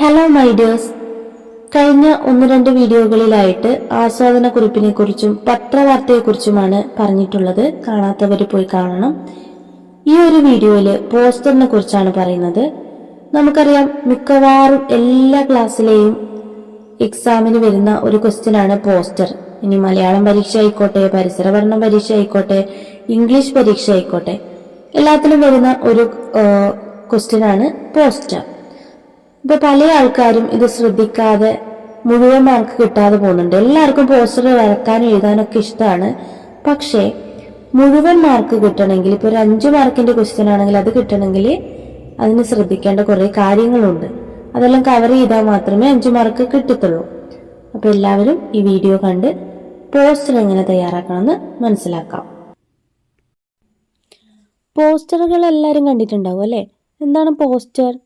Hello my dears കഴിഞ്ഞ ഒന്ന് രണ്ട് വീഡിയോകളിലായിട്ട് ആസ്വാദന കുറിപ്പിനെ കുറിച്ചും പത്രവാർത്തയെക്കുറിച്ചുമാണ് പറഞ്ഞിട്ടുള്ളത്. കാണാത്തവർ പോയി കാണണം. ഈ ഒരു വീഡിയോയിൽ പോസ്റ്ററിനെ കുറിച്ചാണ് പറയുന്നത്. നമുക്കറിയാം മിക്കവാറും എല്ലാ ക്ലാസ്സിലെയും എക്സാമിന് വരുന്ന ഒരു ക്വസ്റ്റ്യൻ ആണ് പോസ്റ്റർ. ഇനി മലയാളം പരീക്ഷ ആയിക്കോട്ടെ പരിസര പഠന പരീക്ഷ ആയിക്കോട്ടെ ഇംഗ്ലീഷ് പരീക്ഷ ആയിക്കോട്ടെ എല്ലാത്തിലും വരുന്ന ഒരു ക്വസ്റ്റ്യൻ ആണ് പോസ്റ്റർ. ഇപ്പൊ പല ആൾക്കാരും ഇത് ശ്രദ്ധിക്കാതെ മുഴുവൻ മാർക്ക് കിട്ടാതെ പോകുന്നുണ്ട്. എല്ലാവർക്കും പോസ്റ്റർ വരക്കാനും എഴുതാനൊക്കെ ഇഷ്ടമാണ്. പക്ഷേ മുഴുവൻ മാർക്ക് കിട്ടണമെങ്കിൽ ഇപ്പൊ ഒരു അഞ്ച് മാർക്കിന്റെ ക്വസ്റ്റ്യൻ ആണെങ്കിൽ അത് കിട്ടണമെങ്കിൽ അതിന് ശ്രദ്ധിക്കേണ്ട കുറേ കാര്യങ്ങളുണ്ട്. അതെല്ലാം കവർ ചെയ്താൽ മാത്രമേ അഞ്ച് മാർക്ക് കിട്ടത്തുള്ളൂ. അപ്പോൾ എല്ലാവരും ഈ വീഡിയോ കണ്ട് പോസ്റ്റർ എങ്ങനെ തയ്യാറാക്കണമെന്ന് മനസ്സിലാക്കാം. പോസ്റ്ററുകൾ എല്ലാവരും കണ്ടിട്ടുണ്ടാവും അല്ലേ? എന്താണ് പോസ്റ്റർ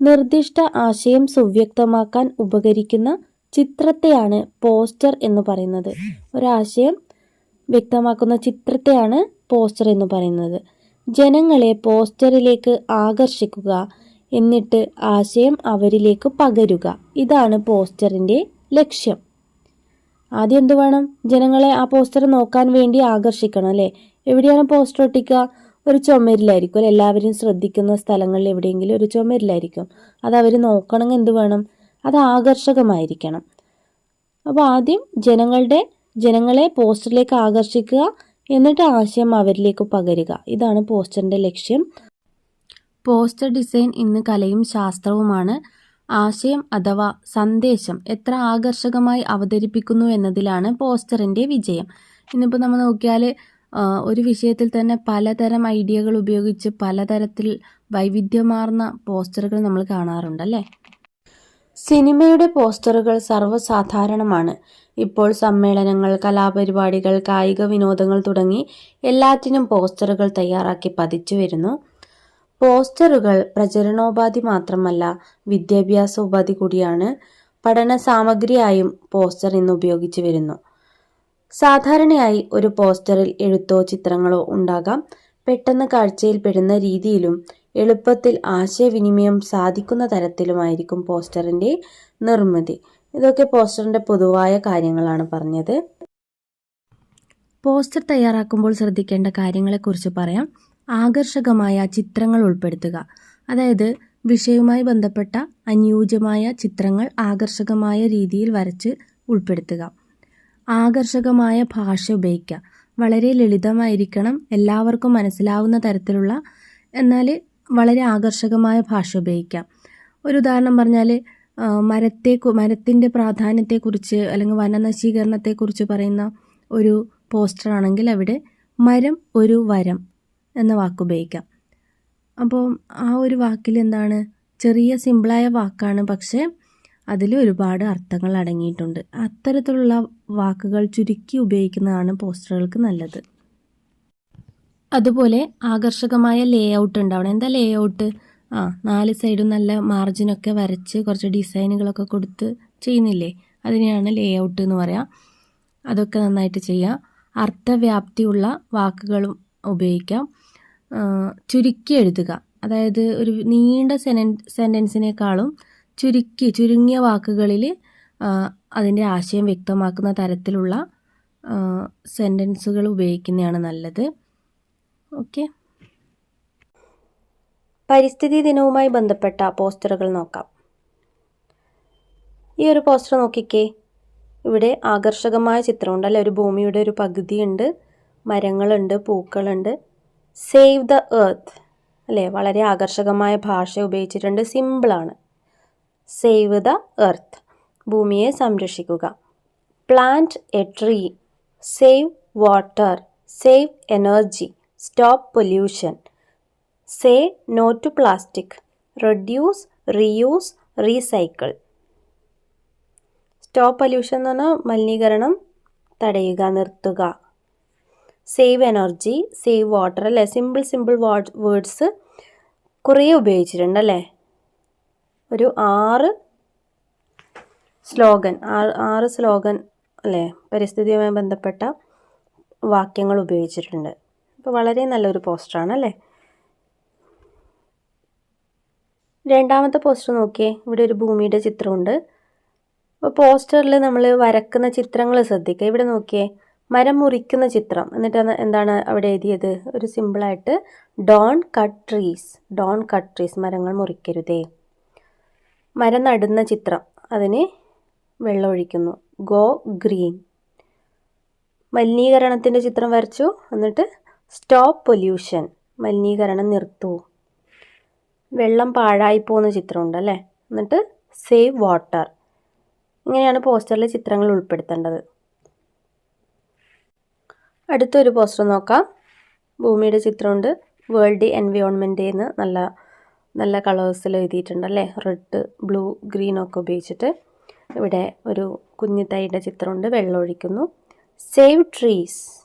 നിർദ്ദിഷ്ട ആശയം സുവ്യക്തമാക്കാൻ ഉപകരിക്കുന്ന ചിത്രത്തെയാണ് പോസ്റ്റർ എന്ന് പറയുന്നത്. ഒരാശയം വ്യക്തമാക്കുന്ന ചിത്രത്തെയാണ് പോസ്റ്റർ എന്ന് പറയുന്നത്. ജനങ്ങളെ പോസ്റ്ററിലേക്ക് ആകർഷിക്കുക എന്നിട്ട് ആശയം അവരിലേക്ക് പകരുക. ഇതാണ് പോസ്റ്ററിന്റെ ലക്ഷ്യം. ആദ്യം എന്ത് വേണം? ജനങ്ങളെ ആ പോസ്റ്റർ നോക്കാൻ വേണ്ടി ആകർഷിക്കണം അല്ലേ? എവിടെയാണ് പോസ്റ്റർ ഒട്ടിക്കുക? ഒരു ചുമരിലായിരിക്കും. അല്ലെ? എല്ലാവരും ശ്രദ്ധിക്കുന്ന സ്ഥലങ്ങളിൽ എവിടെയെങ്കിലും ഒരു ചുമരിലായിരിക്കും. അത് അവർ നോക്കണമെങ്കിൽ എന്ത് വേണം? അത് ആകർഷകമായിരിക്കണം. അപ്പോൾ ആദ്യം ജനങ്ങളുടെ ജനങ്ങളെ പോസ്റ്ററിലേക്ക് ആകർഷിക്കുക എന്നിട്ട് ആശയം അവരിലേക്ക് പകരുക. ഇതാണ് പോസ്റ്ററിന്റെ ലക്ഷ്യം. പോസ്റ്റർ ഡിസൈൻ ഇന്ന് കലയും ശാസ്ത്രവുമാണ്. ആശയം അഥവാ സന്ദേശം എത്ര ആകർഷകമായി അവതരിപ്പിക്കുന്നു എന്നതിലാണ് പോസ്റ്ററിന്റെ വിജയം. ഇന്നിപ്പോൾ നമ്മൾ നോക്കിയാൽ ഒരു വിഷയത്തിൽ തന്നെ പലതരം ഐഡിയകൾ ഉപയോഗിച്ച് പലതരത്തിൽ വൈവിധ്യമാർന്ന പോസ്റ്ററുകൾ നമ്മൾ കാണാറുണ്ട് അല്ലേ? സിനിമയുടെ പോസ്റ്ററുകൾ സർവസാധാരണമാണ്. ഇപ്പോൾ സമ്മേളനങ്ങൾ കലാപരിപാടികൾ കായിക വിനോദങ്ങൾ തുടങ്ങി എല്ലാറ്റിനും പോസ്റ്ററുകൾ തയ്യാറാക്കി പതിച്ചു വരുന്നു. പോസ്റ്ററുകൾ പ്രചരണോപാധി മാത്രമല്ല വിദ്യാഭ്യാസ ഉപാധി കൂടിയാണ്. പഠന സാമഗ്രിയായും പോസ്റ്റർ ഇന്ന് ഉപയോഗിച്ചു വരുന്നു. സാധാരണയായി ഒരു പോസ്റ്ററിൽ എഴുത്തോ ചിത്രങ്ങളോ ഉണ്ടാകാം. പെട്ടെന്ന് കാഴ്ചയിൽപ്പെടുന്ന രീതിയിലും എളുപ്പത്തിൽ ആശയവിനിമയം സാധിക്കുന്ന തരത്തിലുമായിരിക്കും പോസ്റ്ററിന്റെ നിർമ്മിതി. ഇതൊക്കെ പോസ്റ്ററിന്റെ പൊതുവായ കാര്യങ്ങളാണ് പറഞ്ഞത്. പോസ്റ്റർ തയ്യാറാക്കുമ്പോൾ ശ്രദ്ധിക്കേണ്ട കാര്യങ്ങളെക്കുറിച്ച് പറയാം. ആകർഷകമായ ചിത്രങ്ങൾ ഉൾപ്പെടുത്തുക. അതായത് വിഷയവുമായി ബന്ധപ്പെട്ട അനുയോജ്യമായ ചിത്രങ്ങൾ ആകർഷകമായ രീതിയിൽ വരച്ച് ഉൾപ്പെടുത്തുക. ആകർഷകമായ ഭാഷ ഉപയോഗിക്കുക. വളരെ ലളിതമായിരിക്കണം. എല്ലാവർക്കും മനസ്സിലാവുന്ന തരത്തിലുള്ള എന്നാൽ വളരെ ആകർഷകമായ ഭാഷ ഉപയോഗിക്കാം ഒരു ഉദാഹരണം പറഞ്ഞാൽ മരത്തെ മരത്തിന്റെ പ്രാധാന്യത്തെക്കുറിച്ച് അല്ലെങ്കിൽ വനനശീകരണത്തെക്കുറിച്ച് പറയുന്ന ഒരു പോസ്റ്റർ ആണെങ്കിൽ അവിടെ മരം ഒരു വരം എന്ന വാക്ക് ഉപയോഗിക്കാം. അപ്പോൾ ആ ഒരു വാക്കിൽ എന്താണ്? ചെറിയ സിമ്പിളായ വാക്കാണ്. പക്ഷേ അതിൽ ഒരുപാട് അർത്ഥങ്ങൾ അടങ്ങിയിട്ടുണ്ട്. അത്തരത്തിലുള്ള വാക്കുകൾ ചുരുക്കി ഉപയോഗിക്കുന്നതാണ് പോസ്റ്ററുകൾക്ക് നല്ലത്. അതുപോലെ ആകർഷകമായ ലേ ഔട്ട് ഉണ്ടാവണം. എന്താ ലേ ഔട്ട് ആ നാല് സൈഡും നല്ല മാർജിനൊക്കെ വരച്ച് കുറച്ച് ഡിസൈനുകളൊക്കെ കൊടുത്ത് ചെയ്യുന്നില്ലേ? അതിനെയാണ് ലേ ഔട്ട് എന്ന് പറയാം. അതൊക്കെ നന്നായിട്ട് ചെയ്യാം. അർത്ഥവ്യാപ്തിയുള്ള വാക്കുകളും ഉപയോഗിക്കാം. ചുരുക്കി എഴുതുക. അതായത് ഒരു നീണ്ട സെനൻ സെന്റൻസിനേക്കാളും ചുരുക്കി ചുരുങ്ങിയ വാക്കുകളിൽ അതിന്റെ ആശയം വ്യക്തമാക്കുന്ന തരത്തിലുള്ള സെന്റൻസുകൾ ഉപയോഗിക്കുന്നതാണ് നല്ലത്. ഓക്കെ. പരിസ്ഥിതി ദിനവുമായി ബന്ധപ്പെട്ട പോസ്റ്ററുകൾ നോക്കാം. ഈ ഒരു പോസ്റ്റർ നോക്കിക്കേ. ഇവിടെ ആകർഷകമായ ചിത്രമുണ്ട്. അല്ലെ ഒരു ഭൂമിയുടെ ഒരു പകുതിയുണ്ട്. മരങ്ങളുണ്ട് പൂക്കളുണ്ട്. സേവ് ദ എർത്ത് അല്ലേ? വളരെ ആകർഷകമായ ഭാഷ ഉപയോഗിച്ചിട്ടുണ്ട്. സിമ്പിളാണ്. Save the earth. ഭൂമിയെ സംരക്ഷിക്കുക. Plant a tree. Save water. Save energy. Stop pollution. Say no to plastic. Reduce reuse recycle. Stop pollution എന്ന് പറഞ്ഞാൽ മലിനീകരണം തടയുക നിർത്തുക. സേവ് എനർജി സേവ് വാട്ടർ അല്ലേ? സിമ്പിൾ സിമ്പിൾ വേർഡ്സ് കുറേ ഉപയോഗിച്ചിട്ടുണ്ട് അല്ലേ? ഒരു ആറ് സ്ലോഗൻ ആറ് സ്ലോഗൻ അല്ലേ? പരിസ്ഥിതിയുമായി ബന്ധപ്പെട്ട വാക്യങ്ങൾ ഉപയോഗിച്ചിട്ടുണ്ട്. അപ്പോൾ വളരെ നല്ലൊരു പോസ്റ്ററാണ് അല്ലേ? രണ്ടാമത്തെ പോസ്റ്റർ നോക്കിയേ ഇവിടെ ഒരു ഭൂമിയുടെ ചിത്രമുണ്ട്. അപ്പോൾ പോസ്റ്ററിൽ നമ്മൾ വരക്കുന്ന ചിത്രങ്ങൾ ശ്രദ്ധിക്കുക. ഇവിടെ നോക്കിയേ മരം മുറിക്കുന്ന ചിത്രം. എന്നിട്ട് എന്താണ് അവിടെ എഴുതിയത്? ഒരു സിമ്പിളായിട്ട് don't cut trees don't cut trees മരങ്ങൾ മുറിക്കരുതേ. മരം നടുന്ന ചിത്രം. അതിന് വെള്ളമൊഴിക്കുന്നു. Go green. മലിനീകരണത്തിന്റെ ചിത്രം വരച്ചു. എന്നിട്ട് സ്റ്റോപ്പ് പൊല്യൂഷൻ. മലിനീകരണം നിർത്തു. വെള്ളം പാഴായി പോകുന്ന ചിത്രമുണ്ട് അല്ലേ? എന്നിട്ട് സേവ് വാട്ടർ. ഇങ്ങനെയാണ് പോസ്റ്ററിലെ ചിത്രങ്ങൾ ഉൾപ്പെടുത്തേണ്ടത്. അടുത്തൊരു പോസ്റ്റർ നോക്കാം. ഭൂമിയുടെ ചിത്രമുണ്ട്. വേൾഡ് എൻവയോൺമെന്റ് എന്ന് നല്ല നല്ല കളേഴ്സിൽ എഴുതിയിട്ടുണ്ട് അല്ലേ? റെഡ് ബ്ലൂ ഗ്രീൻ ഒക്കെ ഉപയോഗിച്ചിട്ട്. ഇവിടെ ഒരു കുഞ്ഞു തൈയുടെ ചിത്രമുണ്ട് വെള്ളം ഒഴിക്കുന്നു സേവ് ട്രീസ്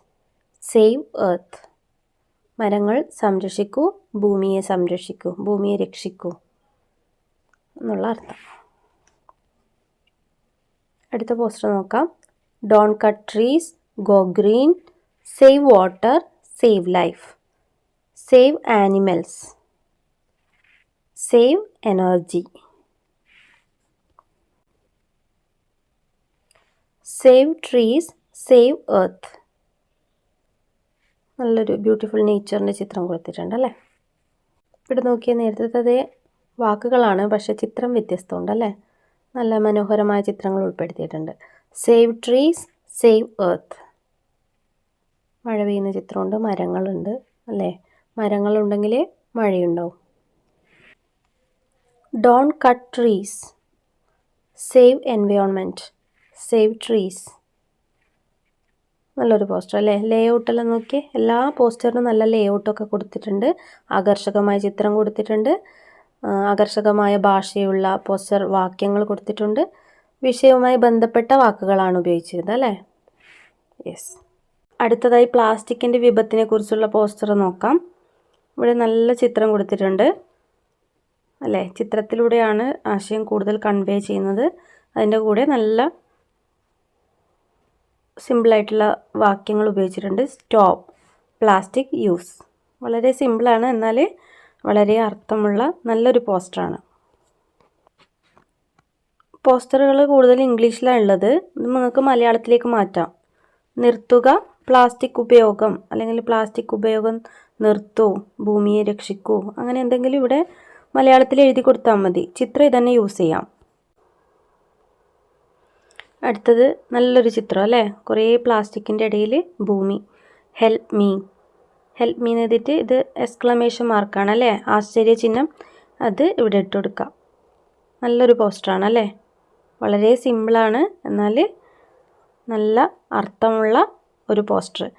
സേവ് എർത്ത് മരങ്ങൾ സംരക്ഷിക്കൂ ഭൂമിയെ സംരക്ഷിക്കൂ ഭൂമിയെ രക്ഷിക്കൂ എന്നുള്ള അർത്ഥം. അടുത്ത പോസ്റ്റർ നോക്കാം. Don't cut trees go green save water save life save animals save energy save trees save earth നല്ലൊരു ബ്യൂട്ടിഫുൾ നേച്ചറിന്റെ ചിത്രം കൊടുത്തിട്ടുണ്ട് അല്ലേ? ഇവിടെ നോക്കിയ നേരത്തെ അതേ വാക്കുകളാണ് പക്ഷേ ചിത്രം വ്യത്യസ്തമുണ്ട് അല്ലേ? നല്ല മനോഹരമായ ചിത്രങ്ങൾ ഉൾപ്പെടുത്തിയിട്ടുണ്ട്. സേവ് ട്രീസ് സേവ് എർത്ത് മഴ പെയ്യുന്ന ചിത്രമുണ്ട് മരങ്ങളുണ്ട് അല്ലേ? മരങ്ങളുണ്ടെങ്കിലേ മഴയുണ്ടാവും. Don't cut trees save environment save trees നല്ലൊരു പോസ്റ്റർ അല്ലേ? ലേ ഔട്ടെല്ലാം നോക്കി എല്ലാ പോസ്റ്ററിനും നല്ല ലേ ഔട്ടൊക്കെ കൊടുത്തിട്ടുണ്ട്. ആകർഷകമായ ചിത്രം കൊടുത്തിട്ടുണ്ട്. ആകർഷകമായ ഭാഷയുള്ള പോസ്റ്റർ വാക്യങ്ങൾ കൊടുത്തിട്ടുണ്ട്. വിഷയവുമായി ബന്ധപ്പെട്ട വാക്കുകളാണ് ഉപയോഗിച്ചിരുന്നത് അല്ലേ? യെസ് അടുത്തതായി പ്ലാസ്റ്റിക്കിന്റെ വിപത്തിനെ കുറിച്ചുള്ള പോസ്റ്റർ നോക്കാം. ഇവിടെ നല്ല ചിത്രം കൊടുത്തിട്ടുണ്ട്. അല്ലേ? ചിത്രത്തിലൂടെയാണ് ആശയം കൂടുതൽ കൺവേ ചെയ്യുന്നത്. അതിന്റെ കൂടെ നല്ല സിമ്പിളായിട്ടുള്ള വാക്യങ്ങൾ ഉപയോഗിച്ചിട്ടുണ്ട്. സ്റ്റോപ്പ് പ്ലാസ്റ്റിക് യൂസ് വളരെ സിമ്പിളാണ് എന്നാൽ വളരെ അർത്ഥമുള്ള നല്ലൊരു പോസ്റ്ററാണ് പോസ്റ്ററുകൾ കൂടുതൽ ഇംഗ്ലീഷിലാണ് ഉള്ളത്. ഇത് നിങ്ങൾക്ക് മലയാളത്തിലേക്ക് മാറ്റാം. നിർത്തുക. പ്ലാസ്റ്റിക് ഉപയോഗം. അല്ലെങ്കിൽ പ്ലാസ്റ്റിക് ഉപയോഗം നിർത്തൂ. ഭൂമിയെ രക്ഷിക്കൂ. അങ്ങനെ എന്തെങ്കിലും ഇവിടെ മലയാളത്തിൽ എഴുതി കൊടുത്താൽ മതി. ചിത്രം ഇതന്നെ യൂസ് ചെയ്യാം. അടുത്തത് നല്ലൊരു ചിത്രം അല്ലേ? കുറേ പ്ലാസ്റ്റിക്കിന്റെ ഇടയിൽ ഭൂമി. ഹെൽപ്പ് മീ ഹെൽപ്പ് മീ എന്ന് ഇത് എക്സ്ക്ലമേഷൻ മാർക്കാണ് അല്ലേ? ആശ്ചര്യ ചിഹ്നം. അത് ഇവിടെ ഇട്ട് കൊടുക്കാം. നല്ലൊരു പോസ്റ്ററാണ് അല്ലേ? വളരെ സിമ്പിളാണ് എന്നാൽ നല്ല അർത്ഥമുള്ള ഒരു പോസ്റ്റർ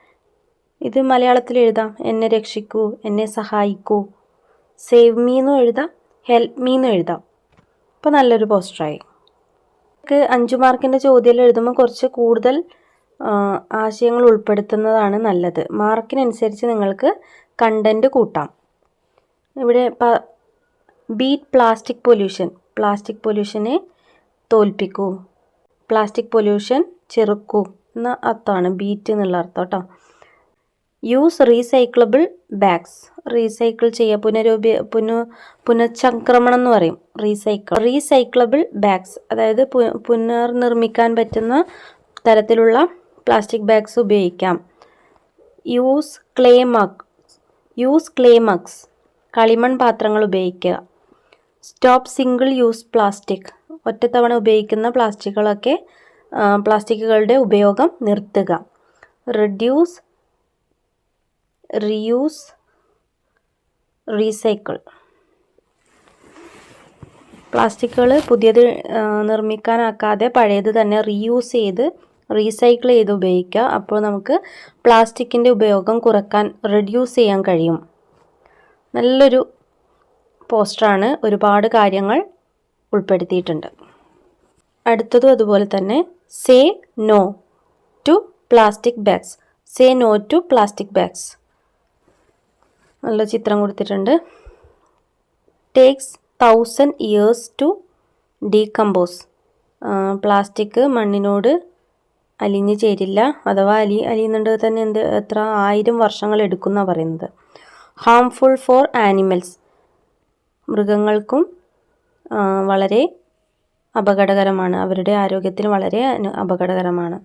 ഇത് മലയാളത്തിൽ എഴുതാം. എന്നെ രക്ഷിക്കൂ എന്നെ സഹായിക്കൂ. സേവ് മീ എന്നും എഴുതാം. ഹെൽപ്പ് മീ എന്നും എഴുതാം. അപ്പോൾ നല്ലൊരു പോസ്റ്ററായി നിങ്ങൾക്ക് അഞ്ച് മാർക്കിന്റെ ചോദ്യം എഴുതുമ്പോൾ കുറച്ച് കൂടുതൽ ആശയങ്ങൾ ഉൾപ്പെടുത്തുന്നതാണ് നല്ലത്. മാർക്കിനനുസരിച്ച് നിങ്ങൾക്ക് കണ്ടന്റ് കൂട്ടാം. ഇവിടെ ബീറ്റ് പ്ലാസ്റ്റിക് പൊല്യൂഷൻ പ്ലാസ്റ്റിക് പൊല്യൂഷനെ തോൽപ്പിക്കൂ. പ്ലാസ്റ്റിക് പൊല്യൂഷൻ ചെറുക്കൂ. എന്ന അർത്ഥമാണ് ബീറ്റ് എന്നുള്ള അർത്ഥം കേട്ടോ യൂസ് റീസൈക്ലബിൾ ബാഗ്സ് റീസൈക്കിൾ ചെയ്യുക. പുനരുപ പുന പുനഃചംക്രമണം എന്ന് പറയും. റീസൈക്കിൾ റീസൈക്ലബിൾ ബാഗ്സ് അതായത് പുനർനിർമ്മിക്കാൻ പറ്റുന്ന തരത്തിലുള്ള പ്ലാസ്റ്റിക് ബാഗ്സ് ഉപയോഗിക്കാം. Use clay mug use clay mugs കളിമൺ പാത്രങ്ങൾ ഉപയോഗിക്കുക. സ്റ്റോപ്പ് സിംഗിൾ യൂസ് പ്ലാസ്റ്റിക് ഒറ്റത്തവണ ഉപയോഗിക്കുന്ന പ്ലാസ്റ്റിക്കുകളൊക്കെ പ്ലാസ്റ്റിക്കുകളുടെ ഉപയോഗം നിർത്തുക. റിഡ്യൂസ് റീയൂസ് റീസൈക്കിൾ പ്ലാസ്റ്റിക്കുകൾ പുതിയത് നിർമ്മിക്കാനാക്കാതെ പഴയത് തന്നെ റീയൂസ് ചെയ്ത് റീസൈക്കിൾ ചെയ്ത് ഉപയോഗിക്കുക. അപ്പോൾ നമുക്ക് പ്ലാസ്റ്റിക്കിന്റെ ഉപയോഗം കുറയ്ക്കാൻ റെഡ്യൂസ് ചെയ്യാൻ കഴിയും. നല്ലൊരു പോസ്റ്ററാണ് ഒരുപാട് കാര്യങ്ങൾ ഉൾപ്പെടുത്തിയിട്ടുണ്ട്. അടുത്തതും അതുപോലെ തന്നെ say no to plastic bags say no to plastic bags നല്ല ചിത്രം കൊടുത്തിട്ടുണ്ട്. Takes thousand years to decompose plastic മണ്ണിനോട് അലിഞ്ഞു ചേരില്ല. അഥവാ അലി അലിയുന്നുണ്ട് തന്നെ എന്ത് എത്ര ആയിരം വർഷങ്ങൾ എടുക്കുന്നാണ് പറയുന്നത്. ഹാംഫുൾ ഫോർ ആനിമൽസ് മൃഗങ്ങൾക്കും വളരെ അപകടകരമാണ്. അവരുടെ ആരോഗ്യത്തിന് വളരെ അപകടകരമാണ്.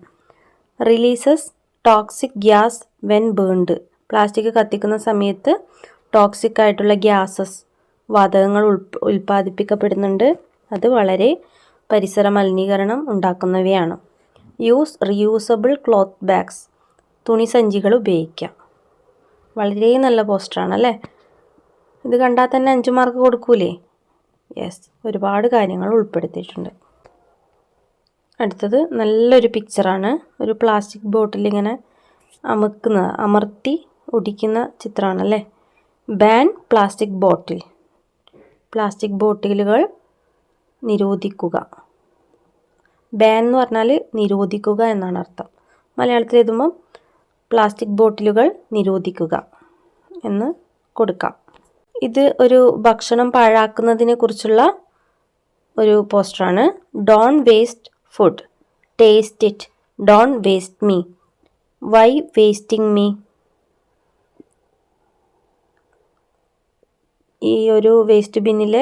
Releases toxic gas when burned plastic കത്തിക്കുന്ന സമയത്ത് ടോക്സിക് ആയിട്ടുള്ള ഗ്യാസസ് വാതകങ്ങൾ ഉൽപ്പാദിപ്പിക്കപ്പെടുന്നുണ്ട്. അത് വളരെ പരിസര മലിനീകരണം ഉണ്ടാക്കുന്നവയാണ്. യൂസ് റിയൂസബിൾ ക്ലോത്ത് ബാഗ്സ് തുണി സഞ്ചികൾ ഉപയോഗിക്കാം വളരെ നല്ല പോസ്റ്ററാണ് അല്ലേ? ഇത് കണ്ടാൽ തന്നെ അഞ്ച് മാർക്ക് കൊടുക്കൂലേ? യെസ് ഒരുപാട് കാര്യങ്ങൾ ഉൾപ്പെടുത്തിയിട്ടുണ്ട്. അടുത്തത് നല്ലൊരു പിക്ചറാണ് ഒരു പ്ലാസ്റ്റിക് ബോട്ടിൽ ഇങ്ങനെ അമുക്കുന്ന അമർത്തി ഒടിക്കുന്ന ചിത്രമാണല്ലേ? Ban plastic bottle. പ്ലാസ്റ്റിക് ബോട്ടിലുകൾ നിരോധിക്കുക. ബാൻ എന്ന് പറഞ്ഞാൽ നിരോധിക്കുക എന്നാണ് അർത്ഥം. മലയാളത്തിൽ എഴുതുമ്പം പ്ലാസ്റ്റിക് ബോട്ടിലുകൾ നിരോധിക്കുക എന്ന് കൊടുക്കാം. ഇത് ഒരു ഭക്ഷണം പാഴാക്കുന്നതിനെ കുറിച്ചുള്ള ഒരു പോസ്റ്ററാണ് don't waste food. Taste it. Don't waste me. Why wasting me? ഈ ഒരു വേസ്റ്റ് ബിന്നിൽ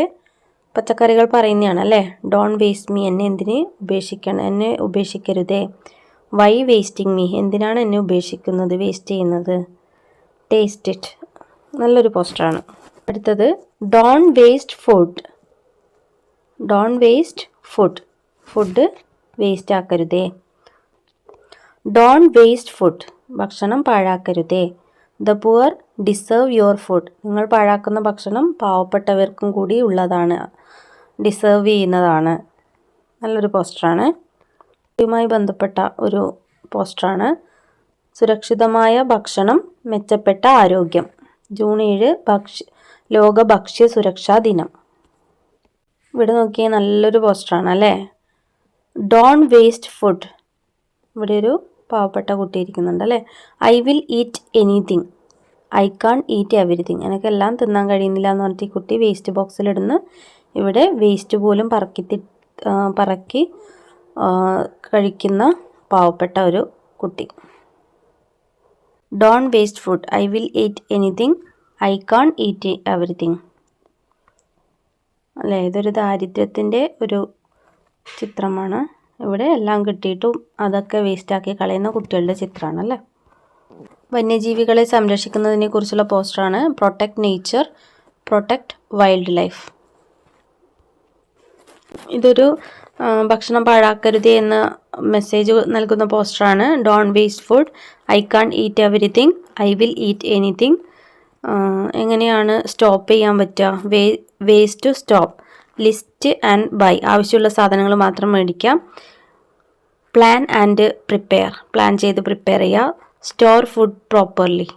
പച്ചക്കറികൾ പറയുന്നതാണ് അല്ലേ? ഡോൺ വേസ്റ്റ് മീ എന്നെ എന്തിന് ഉപേക്ഷിക്കണം? എന്നെ ഉപേക്ഷിക്കരുതേ. വൈ വേസ്റ്റിംഗ് മീ എന്തിനാണ് എന്നെ ഉപേക്ഷിക്കുന്നത്? വേസ്റ്റ് ചെയ്യുന്നത്? ടേസ്റ്റ് ഇറ്റ് നല്ലൊരു പോസ്റ്ററാണ് അടുത്തത് don't waste food don't waste food food waste ആക്കരുതേ. Don't waste food ഭക്ഷണം പാഴാക്കരുതേ. The poor deserve your food നിങ്ങൾ പാഴാക്കുന്ന ഭക്ഷണം പാവപ്പെട്ടവർക്കും കൂടി ഉള്ളതാണ്. ഡിസേർവ് ചെയ്യുന്നതാണ്. നല്ലൊരു പോസ്റ്ററാണ് ഇതുമായി ബന്ധപ്പെട്ട ഒരു പോസ്റ്ററാണ് സുരക്ഷിതമായ ഭക്ഷണം മെച്ചപ്പെട്ട ആരോഗ്യം. ജൂൺ ഏഴ് ഭക്ഷ്യ ലോക ഭക്ഷ്യ സുരക്ഷാ ദിനം. ഇവിടെ നോക്കിയാൽ നല്ലൊരു പോസ്റ്ററാണ് അല്ലേ? ഡോൺ വേസ്റ്റ് ഫുഡ് ഇവിടെ ഒരു പാവപ്പെട്ട കുട്ടി ഇരിക്കുന്നുണ്ട് അല്ലേ I will eat anything I can't eat everything എനിക്കെല്ലാം തിന്നാൻ കഴിയുന്നില്ല എന്ന് പറഞ്ഞിട്ട് ഈ കുട്ടി വേസ്റ്റ് ബോക്സിലിടുന്ന് ഇവിടെ വേസ്റ്റ് പോലും പറക്കി പറക്കി കഴിക്കുന്ന പാവപ്പെട്ട ഒരു കുട്ടി. Don't waste food I will eat anything I can't eat everything അല്ലേ? ഇതൊരു ദാരിദ്ര്യത്തിന്റെ ഒരു ചിത്രമാണ്. ഇവിടെ എല്ലാം കിട്ടിയിട്ടും അതൊക്കെ വേസ്റ്റാക്കി കളയുന്ന കുട്ടികളുടെ ചിത്രമാണ് അല്ലേ വന്യജീവികളെ സംരക്ഷിക്കുന്നതിനെ കുറിച്ചുള്ള പോസ്റ്ററാണ് protect nature protect wildlife ഇതൊരു ഭക്ഷണം പാഴാക്കരുത് എന്ന മെസ്സേജ് നൽകുന്ന പോസ്റ്ററാണ് don't waste food I can't eat everything I will eat anything എങ്ങനെയാണ് സ്റ്റോപ്പ് ചെയ്യാൻ പറ്റുക? Way waste to stop list and buy. ആവശ്യമുള്ള സാധനങ്ങൾ മാത്രം മേടിക്കാം. Plan and prepare. പ്ലാൻ ചെയ്ത് പ്രിപ്പയർ ചെയ്യുക. Store food properly.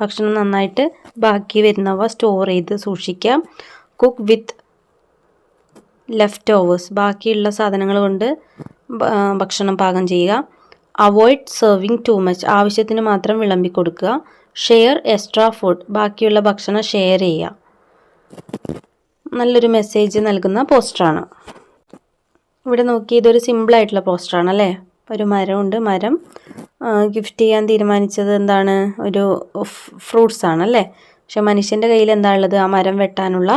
ഭക്ഷണം നന്നായിട്ട് ബാക്കി വരുന്നവ സ്റ്റോർ ചെയ്ത് സൂക്ഷിക്കാം. കുക്ക് വിത്ത് ലെഫ്റ്റ് ഓവേഴ്സ് ബാക്കിയുള്ള സാധനങ്ങൾ കൊണ്ട് ഭക്ഷണം പാകം ചെയ്യുക. Avoid serving too much. ആവശ്യത്തിന് മാത്രം വിളമ്പി കൊടുക്കുക. Share extra food. ബാക്കിയുള്ള ഭക്ഷണം ഷെയർ ചെയ്യുക. നല്ലൊരു മെസ്സേജ് നൽകുന്ന പോസ്റ്ററാണ് ഇവിടെ നോക്കി ഇതൊരു സിമ്പിളായിട്ടുള്ള പോസ്റ്ററാണ് അല്ലേ? ഒരു മരമുണ്ട്. മരം ഗിഫ്റ്റ് ചെയ്യാൻ തീരുമാനിച്ചത് എന്താണ്? ഒരു ഫ്രൂട്ട്സ് ആണ് അല്ലേ? പക്ഷെ മനുഷ്യന്റെ കയ്യിൽ എന്താ ഉള്ളത്? ആ മരം വെട്ടാനുള്ള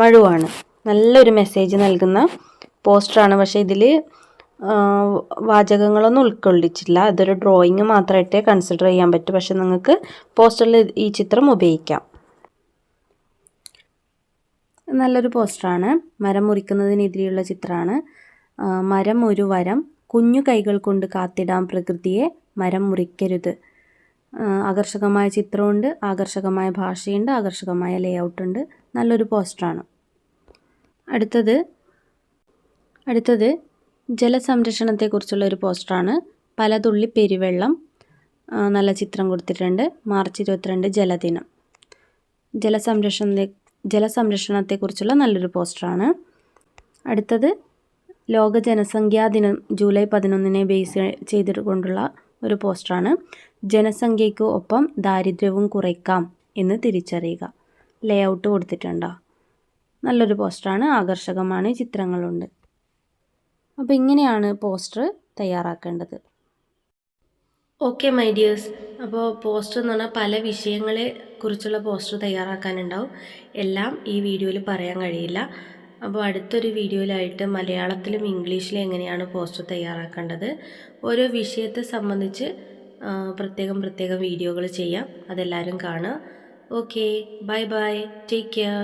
മഴുവാണ്. നല്ലൊരു മെസ്സേജ് നൽകുന്ന പോസ്റ്ററാണ് പക്ഷേ ഇതിൽ വാചകങ്ങളൊന്നും ഉൾക്കൊള്ളിച്ചില്ല അതൊരു ഡ്രോയിങ് മാത്രമായിട്ടേ കൺസിഡർ ചെയ്യാൻ പറ്റൂ. പക്ഷെ നിങ്ങൾക്ക് പോസ്റ്ററിൽ ഈ ചിത്രം ഉപയോഗിക്കാം. നല്ലൊരു പോസ്റ്ററാണ്. മരം മുറിക്കുന്നതിനെതിരെയുള്ള ചിത്രമാണ്. മരം ഒരു വരം. കുഞ്ഞു കൈകൾ കൊണ്ട് കാത്തിടാം പ്രകൃതിയെ. മരം മുറിക്കരുത്. ആകർഷകമായ ചിത്രമുണ്ട്. ആകർഷകമായ ഭാഷയുണ്ട്. ആകർഷകമായ ലേഔട്ട് ഉണ്ട് നല്ലൊരു പോസ്റ്ററാണ്. അടുത്തത് അടുത്തത് ജലസംരക്ഷണത്തെക്കുറിച്ചുള്ള ഒരു പോസ്റ്ററാണ് പലതുള്ളി പെരുവെള്ളം നല്ല ചിത്രം കൊടുത്തിട്ടുണ്ട്. മാർച്ച് ഇരുപത്തിരണ്ട് ജലദിനം. ജലസംരക്ഷണത്തെ ജലസംരക്ഷണത്തെക്കുറിച്ചുള്ള നല്ലൊരു പോസ്റ്ററാണ്. അടുത്തത് ലോക ജനസംഖ്യാ ദിനം ജൂലൈ പതിനൊന്നിനെ ബേസ് ചെയ്തുകൊണ്ടുള്ള ഒരു പോസ്റ്ററാണ്. ജനസംഖ്യയ്ക്ക് ഒപ്പം ദാരിദ്ര്യവും കുറയ്ക്കാം എന്ന് തിരിച്ചറിയുക. ലേ ഔട്ട് കൊടുത്തിട്ടുണ്ടോ? നല്ലൊരു പോസ്റ്ററാണ്. ആകർഷകമാണ്. ചിത്രങ്ങളുണ്ട്. അപ്പോൾ ഇങ്ങനെയാണ് പോസ്റ്റർ തയ്യാറാക്കേണ്ടത്. ഓക്കെ മൈ ഡിയേഴ്സ് അപ്പോൾ പോസ്റ്റർ എന്ന് പറഞ്ഞാൽ പല വിഷയങ്ങളെ കുറിച്ചുള്ള പോസ്റ്റർ തയ്യാറാക്കാനുണ്ടാവും. എല്ലാം ഈ വീഡിയോയിൽ പറയാൻ കഴിയില്ല. അപ്പോൾ അടുത്തൊരു വീഡിയോയിലായിട്ട് മലയാളത്തിലും ഇംഗ്ലീഷിലും എങ്ങനെയാണ് പോസ്റ്റർ തയ്യാറാക്കേണ്ടത്? ഓരോ വിഷയത്തെ സംബന്ധിച്ച് പ്രത്യേകം പ്രത്യേകം വീഡിയോകൾ ചെയ്യാം. അതെല്ലാവരും കാണുക. Okay bye bye take care